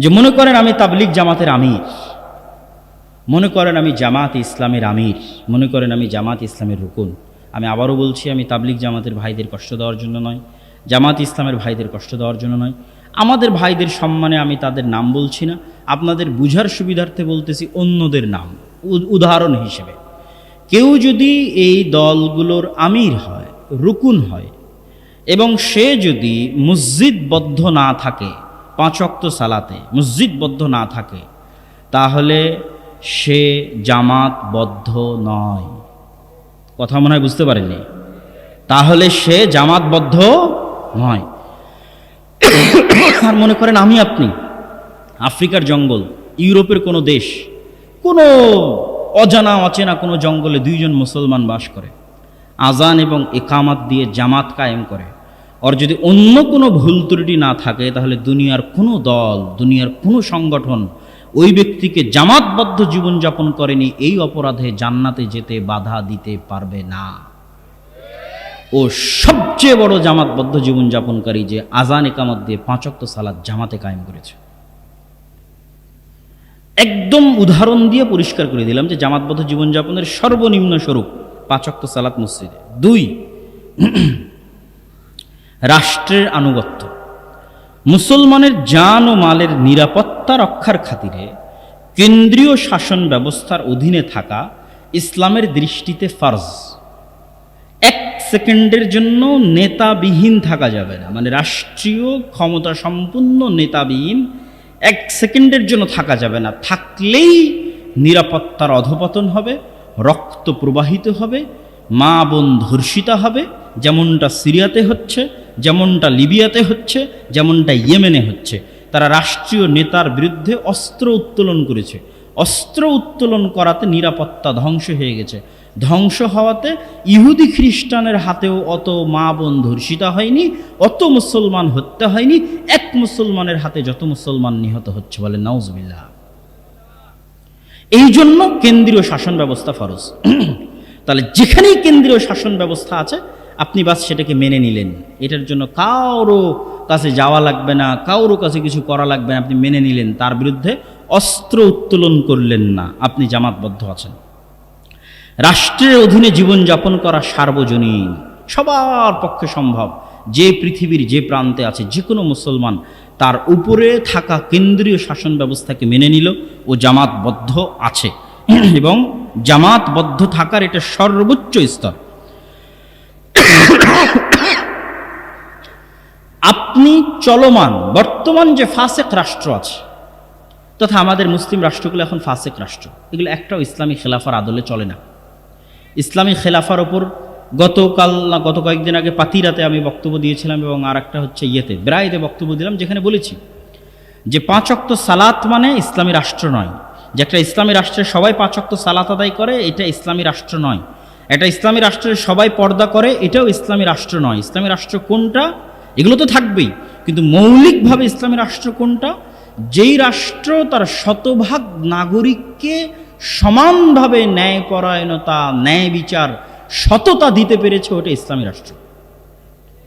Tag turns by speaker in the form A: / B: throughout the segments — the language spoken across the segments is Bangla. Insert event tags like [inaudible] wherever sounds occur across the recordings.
A: যে মনে করেন আমি তাবলিক জামাতের আমির, মনে করেন আমি জামাত ইসলামের আমির, মনে করেন আমি জামাত ইসলামের রুকুন। আমি আবারও বলছি, আমি তাবলিক জামাতের ভাইদের কষ্ট দেওয়ার জন্য নয়, জামাত ইসলামের ভাইদের কষ্ট দেওয়ার জন্য নয়। আমাদের ভাইদের সম্মানে আমি তাদের নাম বলছি না, আপনাদের বুঝার সুবিধার্থে বলতেছি অন্যদের নাম উদাহরণ হিসেবে। কেউ যদি এই দলগুলোর আমির হয়, রুকুন হয়, এবং সে যদি মসজিদবদ্ধ না থাকে পাঁচক্ত সালাতে, মসজিদবদ্ধ না থাকে, তাহলে সে জামাতবদ্ধ নয়। কথা মনে হয় বুঝতে পারেননি? তাহলে সে জামাতবদ্ধ নয়। আর মনে করেন আমি আপনি, আফ্রিকার জঙ্গল, ইউরোপের কোনো দেশ, কোনো অজানা, অচেনা কোনো জঙ্গলে দুইজন মুসলমান বাস করে, আজান এবং একামাত দিয়ে জামাত কায়েম করে। ওর যদি অন্য কোনো ভুল ত্রুটি না থাকে, তাহলে দুনিয়ার কোনো দল, দুনিয়ার কোনো সংগঠন ওই ব্যক্তিকে জামাতবদ্ধ জীবনযাপন করেনি, এই অপরাধে জান্নাতে যেতে বাধা দিতে পারবে না। ও সবচেয়ে বড় জামাতবদ্ধ জীবনযাপনকারী যে আজান একামত দিয়ে পাঁচক্ত সালাদ জামাতে কায়েম করেছে। একদম উদাহরণ দিয়ে পরিষ্কার করে দিলাম যে জামাতবদ্ধ জীবনযাপনের সর্বনিম্ন স্বরূপ পাঁচক্ত সালাত মসজিদে। দুই রাষ্ট্রের আনুগত্য। মুসলমানের জান ও মালের নিরাপত্তা রক্ষার খাতিরে কেন্দ্রীয় শাসন ব্যবস্থার অধীনে থাকা ইসলামের দৃষ্টিতে ফার্জ। এক সেকেন্ডের জন্য নেতাবিহীন থাকা যাবে না। মানে রাষ্ট্রীয় ক্ষমতা সম্পূর্ণ নেতাবিহীন এক সেকেন্ডের জন্য থাকা যাবে না। থাকলেই নিরাপত্তার অধপতন হবে, রক্ত প্রবাহিত হবে, মা বোন ধর্ষিতা হবে, যেমনটা সিরিয়াতে হচ্ছে। যেমনটা লিবিয়াতে হচ্ছে, যেমনটা ইয়েমেনে হচ্ছে। তারা রাষ্ট্রীয় নেতার বিরুদ্ধে অস্ত্র উত্তোলন করেছে। অস্ত্র উত্তোলন করাতে নিরাপত্তা ধ্বংস হয়ে গেছে। ধ্বংস হওয়াতে ইহুদি খ্রিস্টানের হাতেও অত মা বোন ধর্ষিতা হয়নি, অত মুসলমান হত্যা হয়নি, এক মুসলমানের হাতে যত মুসলমান নিহত হচ্ছে বলে নাউজবিল্লাহ। এই জন্য কেন্দ্রীয় শাসন ব্যবস্থা ফরজ। [clears throat] তাহলে যেখানেই কেন্দ্রীয় শাসন ব্যবস্থা আছে আপনি বাস সেটাকে মেনে নিলেন। এটার জন্য কারও কাছে যাওয়া লাগবে না, কারও কাছে কিছু করা লাগবে না, আপনি মেনে নিলেন। তার বিরুদ্ধে অস্ত্র উত্তোলন করলেন না। আপনি জামাতবদ্ধ আছেন। রাষ্ট্রের অধীনে জীবনযাপন করা সার্বজনীন, সবার পক্ষে সম্ভব। যে পৃথিবীর যে প্রান্তে আছে, যে কোনো মুসলমান তার উপরে থাকা কেন্দ্রীয় শাসন ব্যবস্থাকে মেনে নিল ও জামাতবদ্ধ আছে। [clears throat] এবং জামাতবদ্ধ থাকার এটা সর্বোচ্চ স্তর। আপনি চলমান, বর্তমান যে ফাসেক রাষ্ট্র আছে, তথা আমাদের মুসলিম রাষ্ট্রগুলো এখন ফাসেক রাষ্ট্র, এগুলো একটাও ইসলামী খেলাফার আদলে চলে না। ইসলামী খেলাফার ওপর গতকাল না গত কয়েকদিন আগে পাতিরাতে আমি বক্তব্য দিয়েছিলাম এবং আর একটা হচ্ছে ইয়েতে, ব্রাইতে বক্তব্য দিলাম, যেখানে বলেছি যে পাঁচ অক্ত সালাত মানে ইসলামী রাষ্ট্র নয়। যে একটা ইসলামী রাষ্ট্রের সবাই পাঁচ অক্ত সালাত আদায় করে, এটা ইসলামী রাষ্ট্র নয়। এটা ইসলামী রাষ্ট্রের সবাই পর্দা করে, এটাও ইসলামী রাষ্ট্র নয়। ইসলামী রাষ্ট্র কোনটা? এগুলো তো থাকবেই। কিন্তু মৌলিকভাবে ইসলামী রাষ্ট্র কোনটা? যেই রাষ্ট্র তার শতভাগ নাগরিককে সমানভাবে ন্যায়পরায়ণতা ন্যায় বিচার সততা দিতে পেরেছে, ওটা ইসলামী রাষ্ট্র।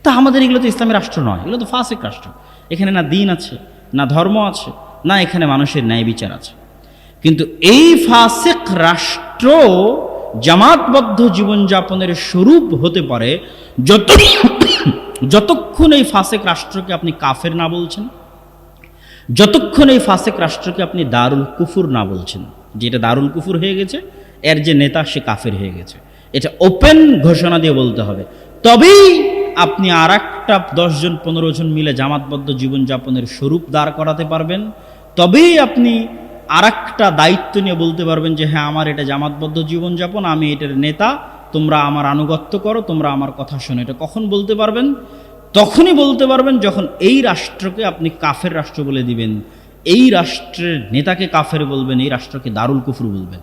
A: তা আমাদের এগুলো তো ইসলামী রাষ্ট্র নয়। এগুলো তো ফাসিক রাষ্ট্র। এখানে না দিন আছে, না ধর্ম আছে, না এখানে মানুষের ন্যায় বিচার আছে। কিন্তু এই ফাসিক রাষ্ট্র জামাতবদ্ধ জীবনযাপনের স্বরূপ হতে পারে যত যতক্ষণ এই ফাসেক রাষ্ট্রকে আপনি কাফের না বলছেন, যতক্ষণ এই ফাসেক রাষ্ট্রকে আপনি দারুল কুফুর না বলছেন, যে এটা দারুল কুফুর হয়ে গেছে, এর যে নেতা সে কাফের হয়ে গেছে। এটা ওপেন ঘোষণা দিয়ে বলতে হবে। তবেই আপনি আর একটা দশজন পনেরো জন মিলে জামাতবদ্ধ জীবনযাপনের স্বরূপ দাঁড় করাতে পারবেন। তবেই আপনি আর একটা দায়িত্ব নিয়ে বলতে পারবেন যে হ্যাঁ আমার এটা জামাতবদ্ধ জীবনযাপন, আমি এটার নেতা, তোমরা আমার আনুগত্য করো, তোমরা আমার কথা শোনো। এটা কখন বলতে পারবেন? তখনই বলতে পারবেন যখন এই রাষ্ট্রকে আপনি কাফের রাষ্ট্র বলে দিবেন। এই রাষ্ট্রের নেতাকে কাফের বলবেন, এই রাষ্ট্রকে দারুল কুফুর বলবেন।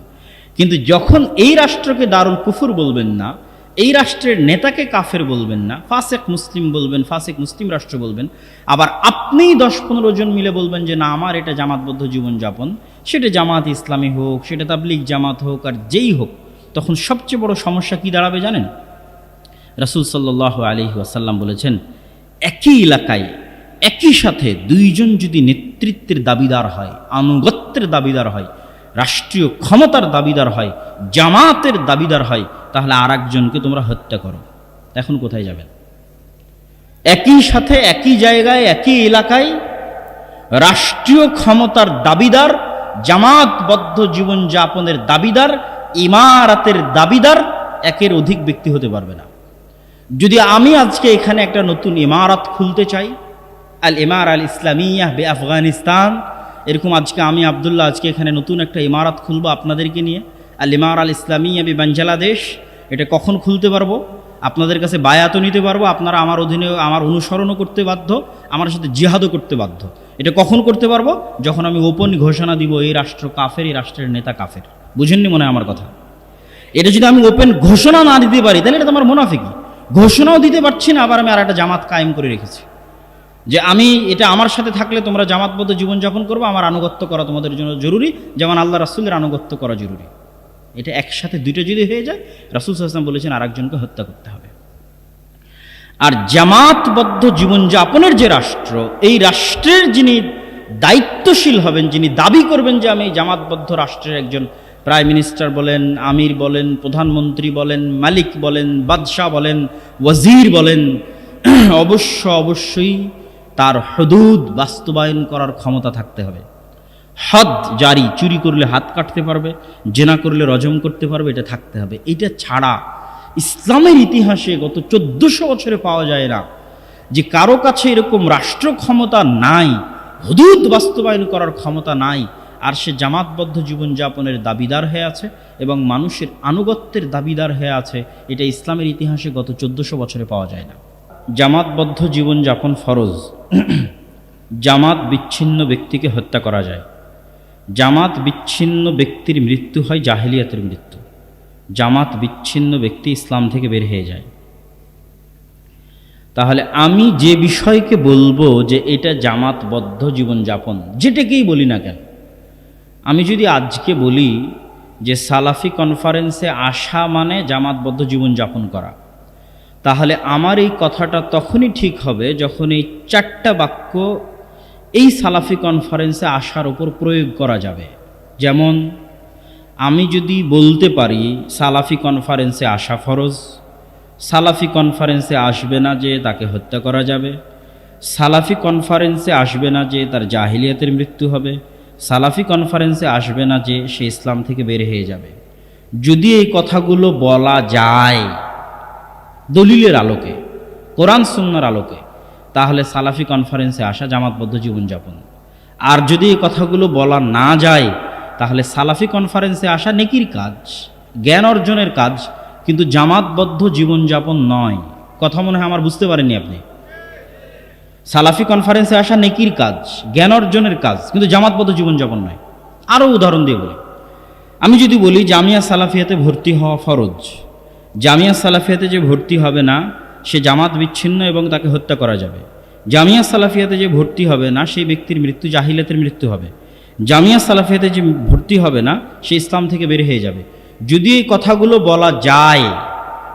A: কিন্তু যখন এই রাষ্ট্রকে দারুল কুফুর বলবেন না এই রাষ্ট্রের নেতাকে কাফের বলবেন না, ফাসেক মুসলিম বলবেন, ফাসেক মুসলিম রাষ্ট্র বলবেন। আবার আপনিই দশ পনেরো জন মিলে বলবেন যে, না, আমার এটা জামাতবদ্ধ জীবনযাপন। সেটা জামাত ইসলামী হোক, সেটা তাবলিক জামাত হোক, আর যেই হোক, তখন সবচেয়ে বড় সমস্যা কি দাঁড়াবে জানেন? রাসুল সাল্লাহ আলি ওয়াসাল্লাম বলেছেন, একই এলাকায়, একই সাথে দুইজন যদি নেতৃত্বের দাবিদার হয়, আনুগত্যের দাবিদার হয় রাষ্ট্রীয় ক্ষমতার দাবিদার হয়, জামাতের দাবিদার হয়, তাহলে আর একজনকে তোমরা হত্যা করো। এখন কোথায় যাবেন একই সাথে একই জায়গায়, একই এলাকায় রাষ্ট্রীয় ক্ষমতার দাবিদার, জামাতবদ্ধ জীবনযাপনের দাবিদার, ইমারাতের দাবিদার একের অধিক ব্যক্তি হতে পারবে না। যদি আমি আজকে এখানে একটা নতুন ইমারত খুলতে চাই আল ইমার আল ইসলামিয়া বে আফগানিস্তান এরকম আজকে আমি আবদুল্লাহ আজকে এখানে নতুন একটা ইমারত খুলবো আপনাদেরকে নিয়ে। আল ইমার আল ইসলামী আমি বাঞ্জালাদেশ এটা কখন খুলতে পারব? আপনাদের কাছে বায়াতও নিতে পারব, আপনারা আমার অধীনে আমার অনুসরণও করতে বাধ্য, আমার সাথে জিহাদও করতে বাধ্য। এটা কখন করতে পারব? যখন আমি ওপেন ঘোষণা দিব, এই রাষ্ট্র কাফের, এই রাষ্ট্রের নেতা কাফের। বুঝেননি মনে হয় আমার কথা? এটা যদি আমি ওপেন ঘোষণা না দিতে পারি, তাহলে এটা তো আমার মুনাফিকি ঘোষণাও দিতে পারছি না, আবার আমি আর একটা জামাত কায়েম করে রেখেছি। যে আমি এটা আমার সাথে থাকলে তোমরা জামাতবদ্ধ জীবনযাপন করব, আমার আনুগত্য করা তোমাদের জন্য জরুরি। যেমন আল্লাহ রাসুলের আনুগত্য করা জরুরি। এটা একসাথে দুটো যদি হয়ে যায়, রাসুল সাল্লাম বলেছেন আর একজনকে হত্যা করতে হবে। আর জামাতবদ্ধ জীবনযাপনের যে রাষ্ট্র, এই রাষ্ট্রের যিনি দায়িত্বশীল হবেন, যিনি দাবি করবেন যে আমি জামাতবদ্ধ রাষ্ট্রের একজন প্রাইম মিনিস্টার বলেন, আমির বলেন, প্রধানমন্ত্রী বলেন, মালিক বলেন, বাদশাহ বলেন, ওয়াজির বলেন, [clears throat] অবশ্য অবশ্যই তার হদুদ বাস্তবায়ন করার ক্ষমতা থাকতে হবে। হদ জারি, চুরি করলে হাত কাটতে পারবে, জেনা করলে রজম করতে পারবে, এটা থাকতে হবে। এটা ছাড়া ইসলামের ইতিহাসে গত চোদ্দশো বছরে পাওয়া যায় না যে কারও কাছে এরকম রাষ্ট্র ক্ষমতা নাই, হদুদ বাস্তবায়ন করার ক্ষমতা নাই, আর সে জামাতবদ্ধ জীবনযাপনের দাবিদার হয়ে আছে এবং মানুষের আনুগত্যের দাবিদার হয়ে আছে। এটা ইসলামের ইতিহাসে গত চোদ্দশো বছরে পাওয়া যায় না। জামাতবদ্ধ জীবনযাপন ফরজ। জামাত বিচ্ছিন্ন ব্যক্তিকে হত্যা করা যায়। জামাত বিচ্ছিন্ন ব্যক্তির মৃত্যু হয় জাহেলিয়াতের মৃত্যু। জামাত বিচ্ছিন্ন ব্যক্তি ইসলাম থেকে বের হয়ে যায়। তাহলে আমি যে বিষয়কে বলব যে এটা জামাতবদ্ধ জীবনযাপন, যেটাকেই বলি না কেন, আমি যদি আজকে বলি যে সালাফি কনফারেন্সে আসা মানে জামাতবদ্ধ জীবনযাপন করা। তাহলে আমার এই কথাটা তখনই ঠিক হবে যখন এই চারটা বাক্য এই সালাফি কনফারেন্সে আসার ওপর প্রয়োগ করা যাবে। যেমন, আমি যদি বলতে পারি, সালাফি কনফারেন্সে আসা ফরজ, সালাফি কনফারেন্সে আসবে না যে তাকে হত্যা করা যাবে, সালাফি কনফারেন্সে আসবে না যে তার জাহিলিয়াতের মৃত্যু হবে, সালাফি কনফারেন্সে আসবে না যে সে ইসলাম থেকে বের হয়ে যাবে। যদি এই কথাগুলো বলা যায় দলিলের আলোকে, কোরআন সুন্নার আলোকে, তাহলে সালাফি কনফারেন্সে আসা জামাতবদ্ধ জীবনযাপন। আর যদি এই কথাগুলো বলা না যায়, তাহলে সালাফি কনফারেন্সে আসা নেকির কাজ, জ্ঞান অর্জনের কাজ, কিন্তু জামাতবদ্ধ জীবনযাপন নয়। কথা মনে হয় আমার বুঝতে পারেননি আপনি। সালাফি কনফারেন্সে আসা নেকির কাজ, জ্ঞান অর্জনের কাজ, কিন্তু জামাতবদ্ধ জীবনযাপন নয়। আরও উদাহরণ দিয়ে বলি। আমি যদি বলি জামিয়া সালাফিয়াতে ভর্তি হওয়া ফরজ জামিয়া সালাফিয়াতে যে ভর্তি হবে না, সে জামাত বিচ্ছিন্ন এবং তাকে হত্যা করা যাবে। জামিয়া সালাফিয়াতে যে ভর্তি হবে না, সেই ব্যক্তির মৃত্যু জাহিলাতের মৃত্যু হবে। জামিয়া সালাফিয়াতে যে ভর্তি হবে না, সে ইসলাম থেকে বের হয়ে যাবে। যদি এই কথাগুলো বলা যায়,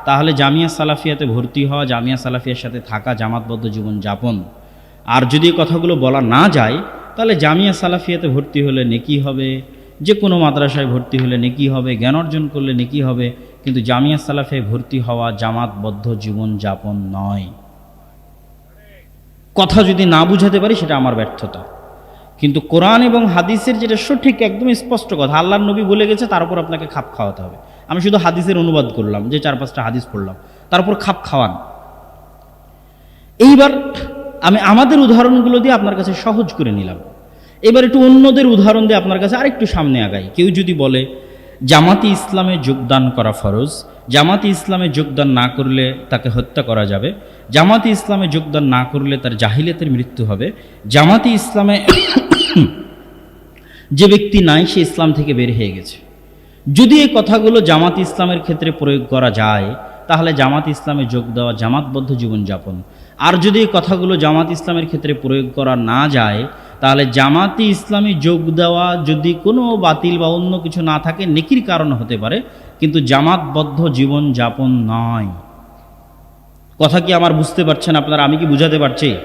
A: তাহলে জামিয়া সালাফিয়াতে ভর্তি হওয়া, জামিয়া সালাফিয়ার সাথে থাকা, জামাতবদ্ধ জীবন যাপন। আর যদি এই কথাগুলো বলা না যায়, তাহলে জামিয়া সালাফিয়াতে ভর্তি হলে নেকি হবে যে কোনো মাদ্রাসায় ভর্তি হলে নেকি হবে, জ্ঞান অর্জন করলে নেকি হবে কিন্তু জামিয়া সালাফে ভর্তি হওয়া জামাতবদ্ধ জীবন যাপন নয়। কথা যদি না বুঝাতে পারি, সেটা আমার ব্যর্থতা। কিন্তু কোরআন এবং হাদিসের যেটা সঠিক একদম স্পষ্ট কথা, আল্লাহর নবী বলে গেছে, তার উপর আপনাকে খাপ খাওয়াতে হবে। আমি শুধু হাদিসের অনুবাদ করলাম, যে চার পাঁচটা হাদিস পড়লাম, তার উপর খাপ খাওয়ান। এইবার আমি আমাদের উদাহরণগুলো দিয়ে আপনার কাছে সহজ করে নিলাম। এবার একটু অন্যদের উদাহরণ দিয়ে আপনার কাছে আরেকটু সামনে আগাই। কেউ যদি বলে জামাতি ইসলামে যোগদান করা ফরজ। জামাতি ইসলামে যোগদান না করলে তাকে হত্যা করা যাবে। জামাতি ইসলামে যোগদান না করলে তার জাহিলিয়াতের মৃত্যু হবে। জামাতি ইসলামে [coughs] যে ব্যক্তি নাই, সে ইসলাম থেকে বের হয়ে গেছে। যদি এই কথাগুলো জামাত ইসলামের ক্ষেত্রে প্রয়োগ করা যায়, তাহলে জামাত ইসলামে যোগ দেওয়া জামাতবদ্ধ জীবনযাপন। আর যদি এই কথাগুলো জামাত ইসলামের ক্ষেত্রে প্রয়োগ করা না যায় তাহলে জামাতি ইসলামে যোগ দেওয়া যদি কোনো বাতিল বা অন্য কিছু না থাকে, নেকির কারণ হতে পারে, কিন্তু জামাতবদ্ধ জীবন যাপন নয়। কথা কি আমার বুঝতে পারছেন আপনারা? আমি কি বুঝাতে পারছি?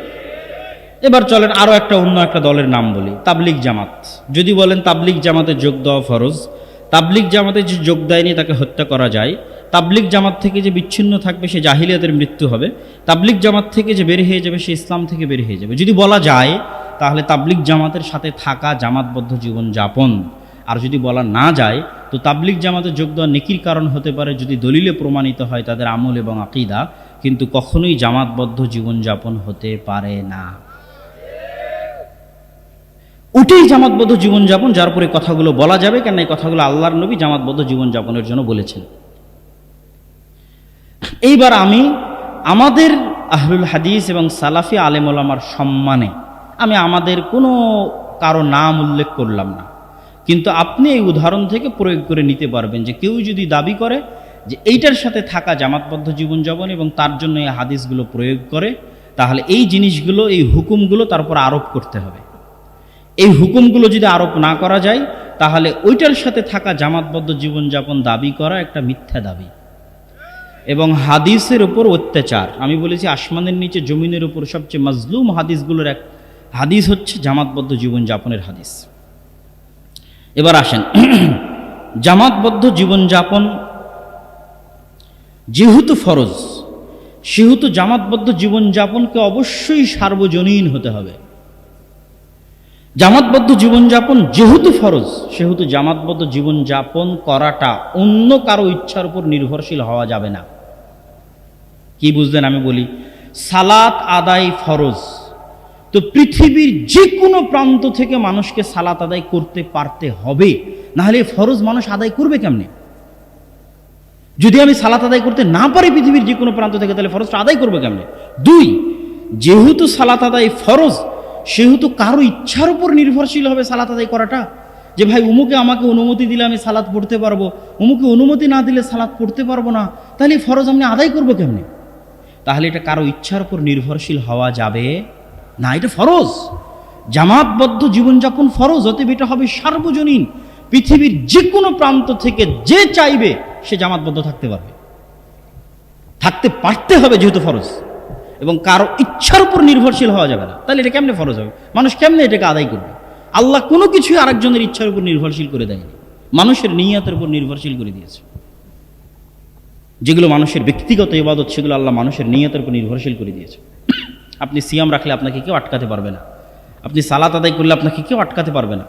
A: এবার চলেন আরও একটা, অন্য একটা দলের নাম বলি, তাবলিগ জামাত। যদি বলেন তাবলিগ জামাতে যোগ দেওয়া ফরজ, তাবলিগ জামাতে যে যোগ দেয়নি তাকে হত্যা করা যায়। তাবলিগ জামাত থেকে যে বিচ্ছিন্ন থাকবে, সে জাহিলিয়াতের মৃত্যু হবে। তাবলিগ জামাত থেকে যে বের হয়ে যাবে, সে ইসলাম থেকে বের হয়ে যাবে। যদি বলা যায় তাহলে তাবলিগ জামাতের সাথে থাকা জামাতবদ্ধ জীবন যাপন আর যদি বলা না যায়, তো তাবলিগ জামাতে যোগ দেওয়া নেকির কারণ হতে পারে যদি দলিলে প্রমাণিত হয় তাদের আমল এবং আকিদা, কিন্তু কখনোই জামাতবদ্ধ জীবনযাপন হতে পারে না। ওটাই জামাতবদ্ধ জীবনযাপন, যার পরে কথাগুলো বলা যাবে কেন এই কথাগুলো আল্লাহর নবী জামাতবদ্ধ জীবনযাপনের জন্য বলেছেন। এইবার আমি আমাদের আহলুল হাদিস এবং সালাফি আলেমুলামার সম্মানে আমি আমাদের কোনো কারও নাম উল্লেখ করলাম না। কিন্তু আপনি এই উদাহরণ থেকে প্রয়োগ করে নিতে পারবেন যে কেউ যদি দাবি করে যে এইটার সাথে থাকা জামাতবদ্ধ জীবনযাপন এবং তার জন্য এই হাদিসগুলো প্রয়োগ করে, তাহলে এই জিনিসগুলো, এই হুকুমগুলো তার উপর আরোপ করতে হবে। এই হুকুমগুলো যদি আরোপ না করা যায়, তাহলে ওইটার সাথে থাকা জামাতবদ্ধ জীবনযাপন দাবি করা একটা মিথ্যা দাবি। এবং হাদিসের উপর অত্যাচার। আমি বলেছি আসমানের নিচে জমিনের উপর সবচেয়ে মজলুম হাদিসগুলোর এক হাদিস হচ্ছে জামাতবদ্ধ জীবনযাপনের হাদিস। এবার আসেন। জামাতবদ্ধ জীবনযাপন যেহেতু ফরজ, সেহেতু জামাতবদ্ধ জীবনযাপনকে অবশ্যই সার্বজনীন হতে হবে। জামাতবদ্ধ জীবনযাপন যেহেতু ফরজ, সেহেতু জামাতবদ্ধ জীবনযাপন করাটা অন্য কারও ইচ্ছার উপর নির্ভরশীল হওয়া যাবে না। কি বুঝলেন আমি বলি? সালাত আদায় ফরজ। তো পৃথিবীর যে কোনো প্রান্ত থেকে মানুষকে সালাত আদায় করতে পারতে হবে। নাহলে ফরজ মানুষ আদায় করবে কেমনে? যদি আমি সালাত আদায় করতে না পারি পৃথিবীর যে কোনো প্রান্ত থেকে, তাহলে ফরজটা আদায় করবে কেমনে? দুই, যেহেতু সালাত আদায় ফরজ, সেহেতু কারও ইচ্ছার উপর নির্ভরশীল হবে সালাত আদায় করাটা। যে ভাই, উমুকে আমাকে অনুমতি দিলে আমি সালাত পড়তে পারব, উমুকে অনুমতি না দিলে সালাত পড়তে পারব না, তাহলে ফরজ আমি আদায় করব কেমনে? তাহলে এটা কারও ইচ্ছার উপর নির্ভরশীল হওয়া যাবে না, এটা ফরজ। জামাতবদ্ধ জীবনযাপন ফরজ, অতএব এটা হবে সার্বজনীন। পৃথিবীর যে কোনো প্রান্ত থেকে যে চাইবে, সে জামাতবদ্ধ থাকতে পারবে। থাকতে পারতে হবে যেহেতু ফরজ। এবং কারও ইচ্ছার উপর নির্ভরশীল হওয়া যাবে না। তাহলে এটা কেমনে ফরজ হবে? মানুষ কেমনে এটাকে আদায় করবে? আল্লাহ কোনো কিছুই আরেকজনের ইচ্ছার উপর নির্ভরশীল করে দেয়নি। মানুষের নিয়তের উপর নির্ভরশীল করে দিয়েছে। যেগুলো মানুষের ব্যক্তিগত ইবাদত, সেগুলো আল্লাহ মানুষের নিয়তের উপর নির্ভরশীল করে দিয়েছে। আপনি সিয়াম রাখলে আপনাকে কেউ আটকাতে পারবে না। আপনি সালাত আদায় করলে আপনাকে কেউ আটকাতে পারবে না।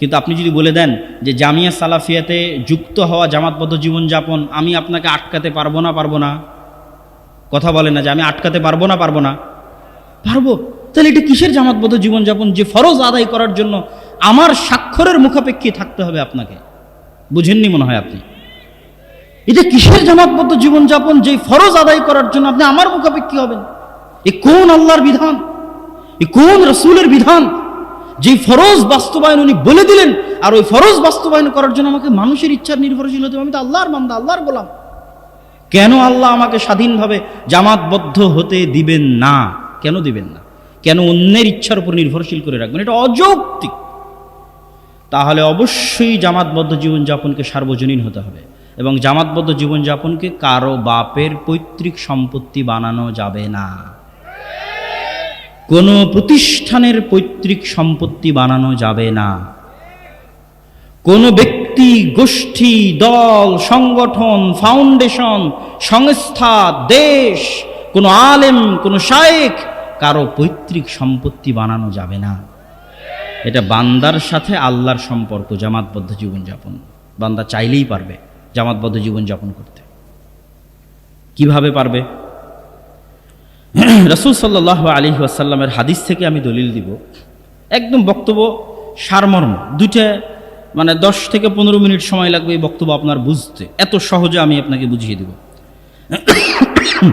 A: কিন্তু আপনি যদি বলে দেন যে জামিয়া সালাফিয়াতে যুক্ত হওয়া জামাতবদ্ধ জীবনযাপন, আমি আপনাকে আটকাতে পারব না পারব না। কথা বলে না যে আমি আটকাতে পারব না পারব না। পারব? তাহলে এটা কিসের জামাতবদ্ধ জীবনযাপন? যে ফরজ আদায় করার জন্য আমার স্বাক্ষরের মুখাপেক্ষী থাকতে হবে আপনাকে। বুঝেননি মনে হয় আপনি? এটা কিসের জামাতবদ্ধ জীবনযাপন? যে ফরজ আদায় করার জন্য আপনি আমার মুখাপেক্ষী হবেন? এ কোন আল্লাহর বিধান? এ কোন রসুলের বিধান? যে ফরজ বাস্তবায়ন উনি বলে দিলেন, আর ওই ফরজ বাস্তবায়ন করার জন্য আমাকে মানুষের ইচ্ছার নির্ভরশীল হতে আমি তো আল্লাহর বান্দা, আল্লাহর গোলাম। কেন আল্লাহ আমাকে স্বাধীনভাবে জামাতবদ্ধ হতে দিবেন না? কেন দিবেন না? কেন অন্যের ইচ্ছার উপর নির্ভরশীল করে রাখবেন? এটা অযৌক্তিক। তাহলে অবশ্যই জামাতবদ্ধ জীবনযাপনকে সার্বজনীন হতে হবে। এবং জামাতবদ্ধ জীবনযাপনকে কারও বাপের পৈতৃক সম্পত্তি বানানো যাবে না। কোনো প্রতিষ্ঠানের পৈতৃক সম্পত্তি বানানো যাবে না। কোনো ব্যক্তি, গোষ্ঠী, দল, সংগঠন, ফাউন্ডেশন, সংস্থা, দেশ, কোনো আলেম, কোনো শায়েক কারও পৈতৃক সম্পত্তি বানানো যাবে না। এটা বান্দার সাথে আল্লাহর সম্পর্ক জামাতবদ্ধ জীবনযাপন বান্দা চাইলেই পারবে জামাতবদ্ধ জীবনযাপন করতে। কীভাবে পারবে? [clears throat] রসুল সাল্লাহ আলী আসাল্লামের হাদিস থেকে আমি দলিল দিব। একদম বক্তব্য সারমর্ম। দুইটা মানে দশ থেকে পনেরো মিনিট সময় লাগবে এই বক্তব্য আপনার বুঝতে। এত সহজে আমি আপনাকে বুঝিয়ে দেব। [clears throat]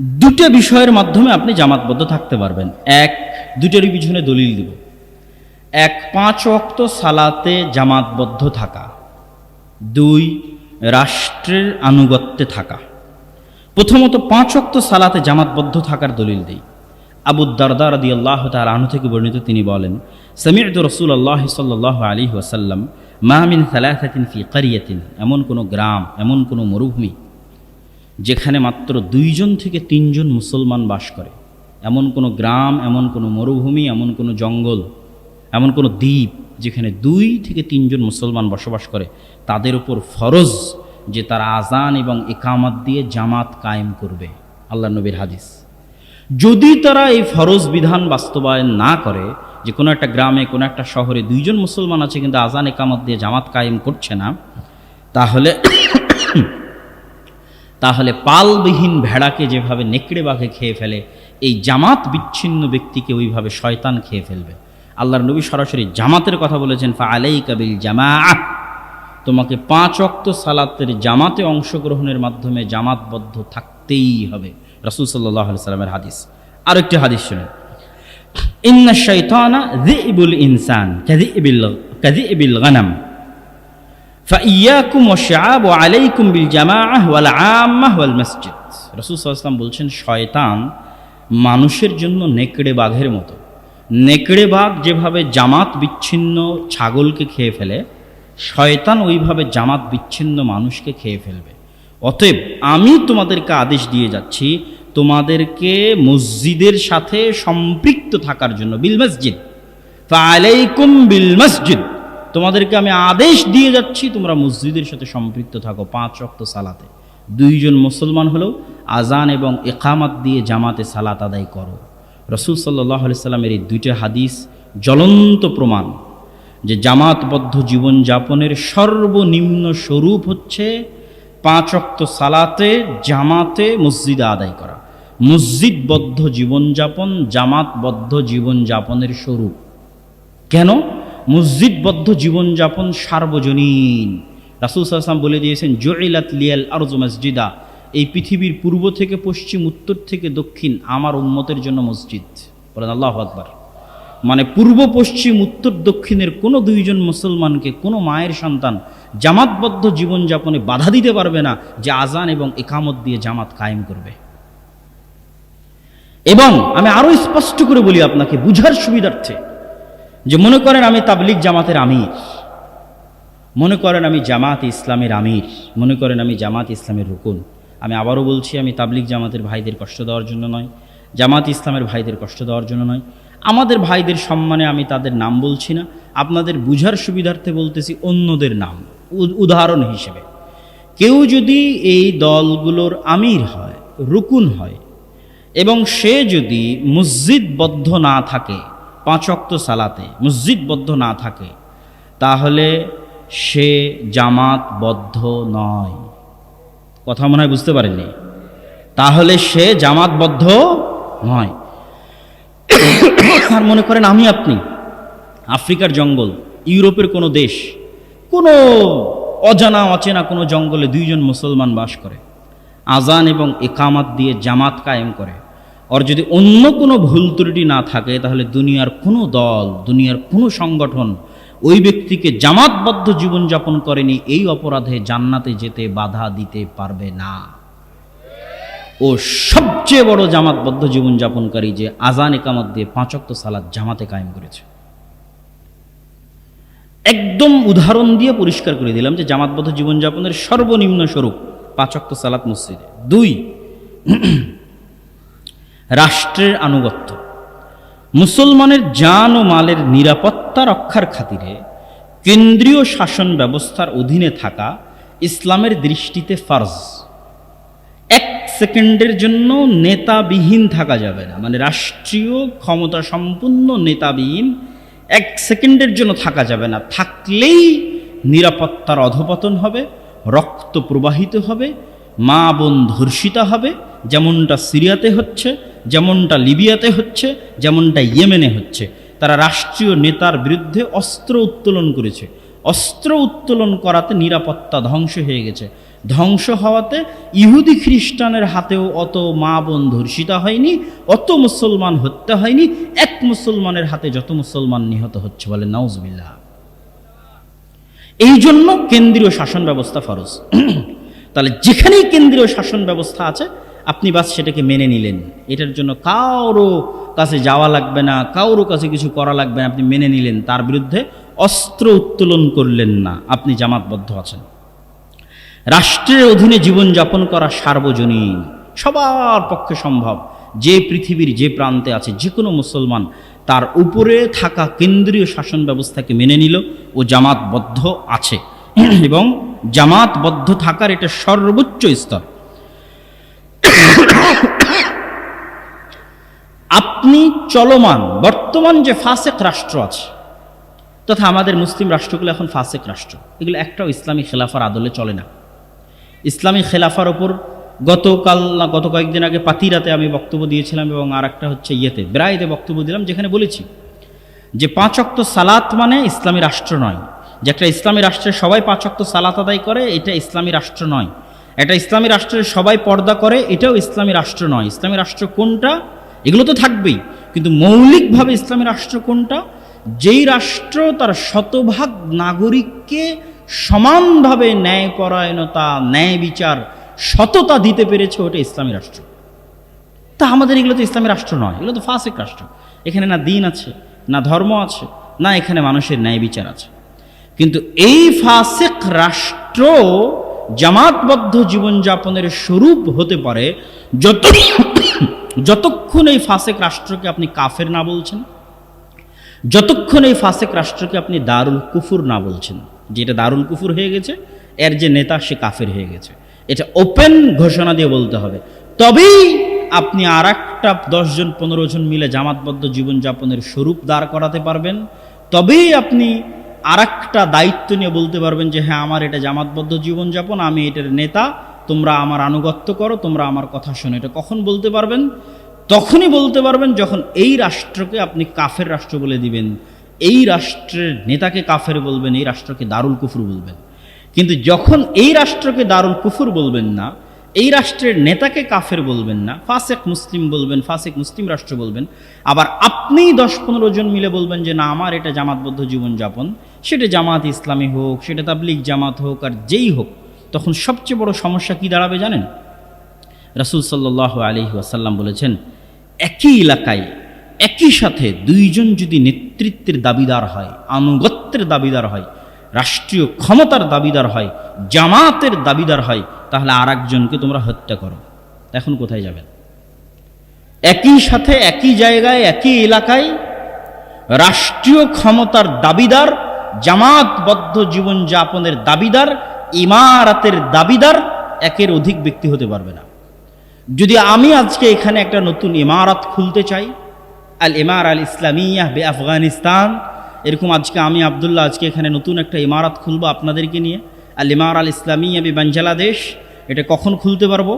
A: দুটো বিষয়ের মাধ্যমে আপনি জামাতবদ্ধ থাকতে পারবেন। এক দুটোরই পিছনে দলিল দিব। এক, পাঁচ অক্ত সালাতে জামাতবদ্ধ থাকা। দুই, রাষ্ট্রের আনুগত্যে থাকা। প্রথমত পাঁচ অক্ত সালাতে জামাতবদ্ধ থাকার দলিল দেই। আবু দারদা রদি আল্লাহ তার আনু থেকে বর্ণিত তিনি বলেন সামিউদ রসুল আল্লাহ সাল্লাহ আলী ওয়াসাল্লাম মাহমিন সালাহাতিন ফি কারিয়াতিন এমন কোনো গ্রাম, এমন কোনো মরুভূমি যেখানে মাত্র দুইজন থেকে তিনজন মুসলমান বাস করে। এমন কোনো গ্রাম, এমন কোনো মরুভূমি, এমন কোনো জঙ্গল, এমন কোনো দ্বীপ যেখানে দুই থেকে তিনজন মুসলমান বসবাস করে, তাদের উপর ফরজ যে তারা আজান এবং একামত দিয়ে জামাত কায়েম করবে। আল্লাহ নবীর হাদিস। যদি তারা এই ফরজ বিধান বাস্তবায়ন না করে, যে কোনো একটা গ্রামে, কোনো একটা শহরে দুইজন মুসলমান আছে কিন্তু আজান একামত দিয়ে জামাত কায়েম করছে না, তাহলে [coughs] তাহলে পালবিহীন ভেড়াকে যেভাবে নেকড়ে বাঘে খেয়ে ফেলে, এই জামাত বিচ্ছিন্ন ব্যক্তিকে ওইভাবে শয়তান খেয়ে ফেলবে। আল্লাহর নবী সরাসরি জামাতের কথা বলেছেন, ফা আলাই কাবিল জামা তোমাকে পাঁচ অক্ত সালাতের জামাতে অংশগ্রহণের মাধ্যমে জামাতবদ্ধ থাকতেই হবে। রাসুল সাল্লাহ সাল্লামের হাদিস। আরেকটি হাদিস শুনেন। ইন্না শৈতানা যিবুল ইনসান কাযিবিল কাযিবিল গানাম। ফাইয়াকুম ওয়া আলাইকুম বিল ওয়াল ওয়াল মসজিদ। রাসূল ওয়াসাল্লাম বলছেন, শয়তান মানুষের জন্য নেকড়ে বাঘের মতো। নেকড়ে বাঘ যেভাবে জামাত বিচ্ছিন্ন ছাগলকে খেয়ে ফেলে শয়তান ওইভাবে জামাত বিচ্ছিন্ন মানুষকে খেয়ে ফেলবে। অতএব আমি তোমাদেরকে আদেশ দিয়ে যাচ্ছি, তোমাদেরকে মসজিদের সাথে সম্পৃক্ত থাকার জন্য, বিল মসজিদ। ফালাইকুম বিল মসজিদ। তোমাদেরকে আমি আদেশ দিয়ে যাচ্ছি, তোমরা মসজিদের সাথে সম্পৃক্ত থাকো পাঁচ রক্ত সালাতে। দুইজন মুসলমান হলেও আজান এবং একামাত দিয়ে জামাতে সালাত আদায় করো। রসুল সাল্লাহ সাল্লামের এই দুইটা হাদিস জ্বলন্ত প্রমাণ। যে জামাতবদ্ধ জীবনযাপনের সর্বনিম্ন স্বরূপ হচ্ছে পাঁচ অক্ত সালাতে, জামাতে মসজিদে আদায় করা। মসজিদবদ্ধ জীবনযাপন জামাতবদ্ধ জীবনযাপনের স্বরূপ। কেন? মসজিদবদ্ধ জীবনযাপন সার্বজনীন। রাসুল সাল্লাম বলে দিয়েছেন জয়লাত লিয়াল আরজ মসজিদা। এই পৃথিবীর পূর্ব থেকে, পশ্চিম, উত্তর থেকে, দক্ষিণ আমার উম্মতের জন্য মসজিদ। বলেন আল্লাহ আকবার। মানে পূর্ব পশ্চিম, উত্তর দক্ষিণের কোনো দুইজন মুসলমানকে, কোনো মায়ের সন্তান জামাতবদ্ধ জীবনযাপনে বাধা দিতে পারবে না যে আজান এবং একামত দিয়ে জামাত কায়েম করবে। এবং আমি আরও স্পষ্ট করে বলি আপনাকে, বুঝার সুবিধার্থে যে মনে করেন আমি তাবলিক জামাতের আমির, মনে করেন আমি জামাত ইসলামের আমির, মনে করেন আমি জামাত ইসলামের রুকুন। আমি আবারও বলছি, আমি তাবলিক জামাতের ভাইদের কষ্ট দেওয়ার জন্য নয়, জামাত ইসলামের ভাইদের কষ্ট দেওয়ার জন্য নয়। আমাদের ভাইদের সম্মানে আমি তাদের নাম বলছি না। আপনাদের বুঝার সুবিধার্থে বলতেছি অন্যদের নাম উদাহরণ হিসেবে। কেউ যদি এই দলগুলোর আমির হয়, রুকুন হয়, এবং সে যদি মসজিদবদ্ধ না থাকে, পাঁচ অক্ত সালাতে মসজিদবদ্ধ না থাকে, তাহলে সে জামাতবদ্ধ নয়। কথা মনে হয় বুঝতে পারেনি তাহলে সে জামাতবদ্ধ নয়। [coughs] আর মনে করেন আমি আপনি। আফ্রিকার জঙ্গল, ইউরোপের কোনো দেশ, কোনো অজানা, অচেনা কোনো জঙ্গলে দুইজন মুসলমান বাস করে। আজান এবং একামাত দিয়ে জামাত কায়েম করে। ওর যদি অন্য কোনো ভুল ত্রুটি না থাকে, তাহলে দুনিয়ার কোনো দল, দুনিয়ার কোনো সংগঠন ওই ব্যক্তিকে জামাতবদ্ধ জীবনযাপন করেনি, এই অপরাধে জান্নাতে যেতে বাধা দিতে পারবে না। ও সবচেয়ে বড় জামাতবদ্ধ জীবনযাপনকারী যে আজান একামত দিয়ে পাঁচক্ত সালাদ জামাতে কায়েম করেছে। একদম উদাহরণ দিয়ে পরিষ্কার করে দিলাম যে জামাতবদ্ধ জীবনযাপনের সর্বনিম্ন স্বরূপ পাঁচক্ত সালাত মসজিদে। দুই, রাষ্ট্রের আনুগত্য। মুসলমানের জান ও মালের নিরাপত্তা রক্ষার খাতিরে কেন্দ্রীয় শাসন ব্যবস্থার অধীনে থাকা ইসলামের দৃষ্টিতে ফার্জ। সেকেন্ডের জন্য নেতাবিহীন থাকা যাবে না। মানে রাষ্ট্রীয় ক্ষমতা সম্পূর্ণ নেতাবিহীন এক সেকেন্ডের জন্য থাকা যাবে না। থাকলেই নিরাপত্তার অধপতন হবে, রক্ত প্রবাহিত হবে, মা বোন ধর্ষিতা হবে, যেমনটা সিরিয়াতে হচ্ছে, যেমনটা লিবিয়াতে হচ্ছে, যেমনটা ইয়েমেনে হচ্ছে। তারা রাষ্ট্রীয় নেতার বিরুদ্ধে অস্ত্র উত্তোলন করেছে। অস্ত্র উত্তোলন করাতে নিরাপত্তা ধ্বংস হয়ে গেছে। ধ্বংস হওয়াতে ইহুদি খ্রিস্টানের হাতেও অত মা বোন ধর্ষিতা হয়নি, অত মুসলমান হত্যা হয়নি, এক মুসলমানের হাতে যত মুসলমান নিহত হচ্ছে বলে নাউজবিল্লাহ। এই জন্য কেন্দ্রীয় শাসন ব্যবস্থা ফরজ। [clears throat] তাহলে যেখানেই কেন্দ্রীয় শাসন ব্যবস্থা আছে, আপনি বাস সেটাকে মেনে নিলেন। এটার জন্য কারও কাছে যাওয়া লাগবে না, কারও কাছে কিছু করা লাগবে না, আপনি মেনে নিলেন। তার বিরুদ্ধে অস্ত্র উত্তোলন করলেন না। আপনি জামাতবদ্ধ আছেন। রাষ্ট্রের অধীনে জীবনযাপন করা সার্বজনীন, সবার পক্ষে সম্ভব। যে পৃথিবীর যে প্রান্তে আছে, যে কোনো মুসলমান তার উপরে থাকা কেন্দ্রীয় শাসন ব্যবস্থাকে মেনে নিল ও জামাতবদ্ধ আছে। এবং জামাতবদ্ধ থাকার এটা সর্বোচ্চ স্তর। আপনি চলমান, বর্তমান যে ফাসেক রাষ্ট্র আছে, তথা আমাদের মুসলিম রাষ্ট্রগুলো এখন ফাসেক রাষ্ট্র। এগুলো একটাও ইসলামী খেলাফার আদলে চলে না। ইসলামী খেলাফার ওপর গতকাল না গত কয়েকদিন আগে পাতিরাতে আমি বক্তব্য দিয়েছিলাম এবং আর একটা হচ্ছে ইয়েতে ব্রায়েতে বক্তব্য দিলাম যেখানে বলেছি যে পাঁচ অক্ত সালাত মানে ইসলামী রাষ্ট্র নয়। যে একটা ইসলামী রাষ্ট্রের সবাই পাঁচ অক্ত সালাত আদায় করে, এটা ইসলামী রাষ্ট্র নয়। একটা ইসলামী রাষ্ট্রের সবাই পর্দা করে, এটাও ইসলামী রাষ্ট্র নয়। ইসলামী রাষ্ট্র কোনটা? এগুলো তো থাকবেই। কিন্তু মৌলিকভাবে ইসলামী রাষ্ট্র কোনটা? যেই রাষ্ট্র তার শতভাগ নাগরিককে সমানভাবে ন্যায়পরায়ণতা ন্যায় বিচার সততা দিতে পেরেছে ওটা ইসলামী রাষ্ট্র। তা আমাদের এগুলো তো ইসলামী রাষ্ট্র নয়, এগুলো তো ফাসিক রাষ্ট্র। এখানে না দিন আছে, না ধর্ম আছে, না এখানে মানুষের ন্যায় বিচার আছে। কিন্তু এই ফাসিক রাষ্ট্র জামাতবদ্ধ জীবনযাপনের স্বরূপ হতে পারে যত যতক্ষণ এই ফাসেক রাষ্ট্রকে আপনি কাফের না বলছেন, যতক্ষণ এই ফাসেক রাষ্ট্রকে আপনি দারুল কুফুর না বলছেন। যেটা দারুল কুফুর হয়ে গেছে, এর যে নেতা সে কাফের হয়ে গেছে। এটা ওপেন ঘোষণা দিয়ে বলতে হবে। তবেই আপনি আর একটা দশজন পনেরো জন মিলে জামাতবদ্ধ জীবনযাপনের স্বরূপ দাঁড় করাতে পারবেন। তবেই আপনি আর একটা দায়িত্ব নিয়ে বলতে পারবেন যে হ্যাঁ আমার এটা জামাতবদ্ধ জীবনযাপন, আমি এটার নেতা, তোমরা আমার আনুগত্য করো, তোমরা আমার কথা শোনো। এটা কখন বলতে পারবেন? তখনই বলতে পারবেন যখন এই রাষ্ট্রকে আপনি কাফের রাষ্ট্র বলে দিবেন। এই রাষ্ট্রের নেতাকে কাফের বলবেন, এই রাষ্ট্রকে দারুল কুফুর বলবেন। কিন্তু যখন এই রাষ্ট্রকে দারুল কুফুর বলবেন না, এই রাষ্ট্রের নেতাকে কাফের বলবেন না, ফাসেক মুসলিম বলবেন, ফাসেক মুসলিম রাষ্ট্র বলবেন, আবার আপনিই দশ পনেরো জন মিলে বলবেন যে, না, আমার এটা জামাতবদ্ধ জীবনযাপন, সেটা জামাত ইসলামী হোক, সেটা তাবলিক জামাত হোক, আর যেই হোক, তখন সবচেয়ে বড় সমস্যা কি দাঁড়াবে জানেন? রাসুল সাল্লাহ আলি ওয়াসাল্লাম বলেছেন, একই এলাকায় একই সাথে দুইজন যদি নেতৃত্বের দাবিদার হয়, আনুগত্যের দাবিদার হয়, রাষ্ট্রীয় ক্ষমতার দাবিদার হয়, জামাতের দাবিদার হয়, তাহলে আর একজনকে তোমরা হত্যা করো। এখন কোথায় যাবেন? একই সাথে একই জায়গায়, একই এলাকায় রাষ্ট্রীয় ক্ষমতার দাবিদার, জামাতবদ্ধ জীবনযাপনের দাবিদার, ইমারাতের দাবিদার একের অধিক ব্যক্তি হতে পারবে না। যদি আমি আজকে এখানে একটা নতুন ইমারত খুলতে চাই আল ইমার আল ইসলামিয়া বে আফগানিস্তান এরকম আজকে আমি আবদুল্লাহ আজকে এখানে নতুন একটা ইমারত খুলবো আপনাদেরকে নিয়ে। আল ইমার আল ইসলামিয়া বে বাঞ্জালাদেশ এটা কখন খুলতে পারব?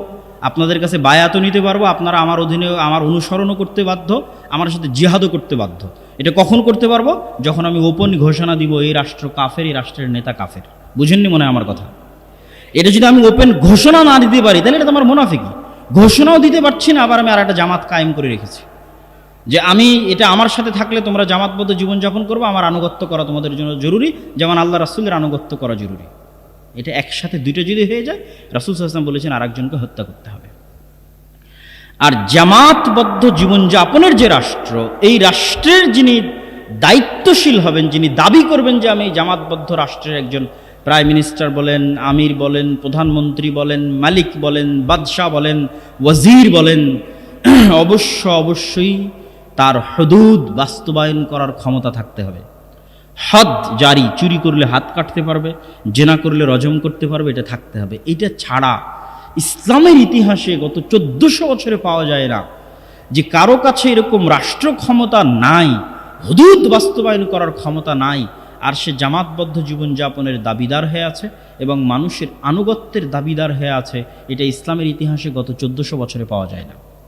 A: আপনাদের কাছে বায়াতও নিতে পারব। আপনারা আমার অধীনে আমার অনুসরণও করতে বাধ্য। আমার সাথে জিহাদও করতে বাধ্য। এটা কখন করতে পারব? যখন আমি ওপেন ঘোষণা দিব, এই রাষ্ট্র কাফের, এই রাষ্ট্রের নেতা কাফের। বুঝেননি মনে হয় আমার কথা? এটা যদি আমি ওপেন ঘোষণা না দিতে পারি, তাহলে এটা তো আমার মুনাফিকি ঘোষণাও দিতে পারছি না, আবার আমি আর একটা জামাত কায়েম করে রেখেছি। যে আমি এটা আমার সাথে থাকলে তোমরা জামাতবদ্ধ জীবনযাপন করব, আমার আনুগত্য করা তোমাদের জন্য জরুরি। যেমন আল্লাহ রাসুলের আনুগত্য করা জরুরি। এটা একসাথে দুটো যদি হয়ে যায়, রাসুল সাল্লাম বলেছেন আর একজনকে হত্যা করতে হবে। আর জামাতবদ্ধ জীবনযাপনের যে রাষ্ট্র, এই রাষ্ট্রের যিনি দায়িত্বশীল হবেন, যিনি দাবি করবেন যে আমি জামাতবদ্ধ রাষ্ট্রের একজন প্রাইম মিনিস্টার বলেন, আমির বলেন, প্রধানমন্ত্রী বলেন, মালিক বলেন, বাদশাহ বলেন, ওয়াজির বলেন, [clears throat] অবশ্য অবশ্যই তার হদুদ বাস্তবায়ন করার ক্ষমতা থাকতে হবে। হদ জারি, চুরি করলে হাত কাটতে পারবে, জেনা করলে রজম করতে পারবে, এটা থাকতে হবে। এটা ছাড়া ইসলামের ইতিহাসে গত চোদ্দশো বছরে পাওয়া যায় না যে কারও কাছে এরকম রাষ্ট্র ক্ষমতা নাই, হদুদ বাস্তবায়ন করার ক্ষমতা নাই, আর সে জামাতবদ্ধ জীবনযাপনের দাবিদার হয়ে আছে এবং মানুষের আনুগত্যের দাবিদার হয়ে আছে, এটা ইসলামের ইতিহাসে গত চোদ্দশো বছরে পাওয়া যায় না।